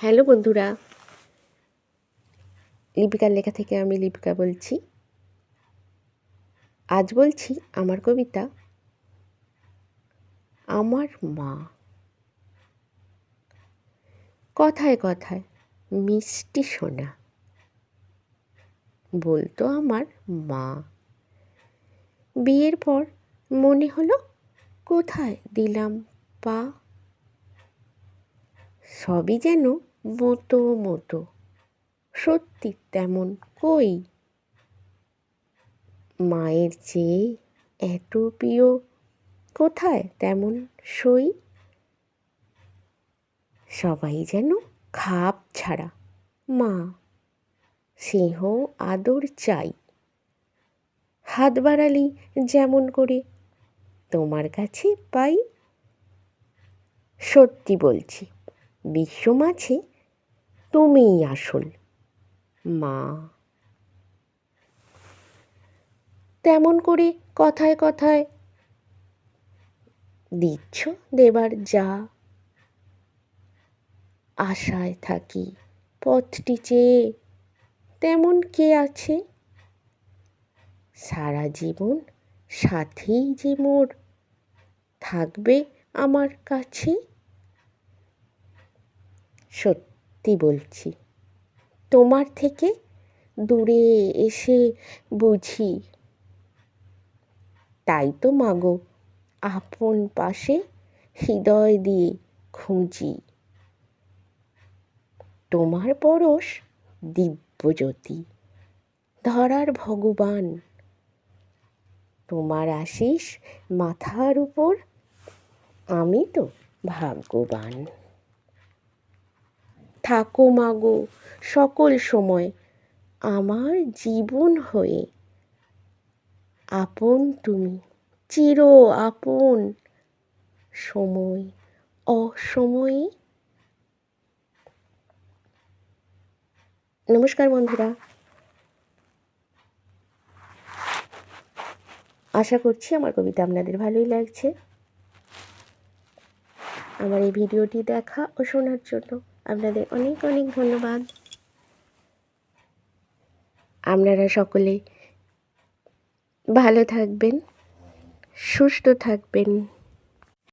Hello বন্ধুরা। লিপিকার লেখা থেকে আমি লিপিকা বলছি। আজ বলছি আমার কবিতা, আমার মা। কথায় কথায় মিষ্টি শোনা বলতো আমার মা। বিয়ের পর মনে হলো, কোথায় দিলাম পা? সবই যেন মতো মতো। সত্যি তেমন কই? মায়ের চেয়ে এত প্রিয় কোথায় তেমন সই? সবাই যেন খাপ ছাড়া। মা, স্নেহ, আদর চাই। হাত বাড়ালি যেমন করে তোমার কাছে পাই। সত্যি বলছি বিশ্ব মাঝে তুমিই আসল। মা। তেমন করে কথায় কথায় দিচ্ছ দেবার যা। আশায় থাকি পথটি চেয়ে তেমন কে আছে? সারা জীবন সাথেই যে মোর থাকবে আমার কাছে? সত্যি বলছি। তোমার থেকে দূরে এসে বুঝি। তাই তো মাগো, আপন পাশে হৃদয় দিয়ে খুঁজি। তোমার পরশ দিব্যজ্যোতি, ধরার ভগবান। তোমার আশিস মাথার উপর, আমি তো ভাগ্যবান। থাকো মাগো সকল সময় আমার জীবন হয়ে। আপন তুমি, চির আপন। সময় অসময়ে। নমস্কার বন্ধুরা। আশা করছি আমার কবিতা আপনাদের ভালোই লাগছে। আমার এই ভিডিওটি দেখা ও শোনার জন্য। আপনাদের অনেক অনেক ধন্যবাদ। আপনারা সকলে ভালো থাকবেন সুস্থ থাকবেন।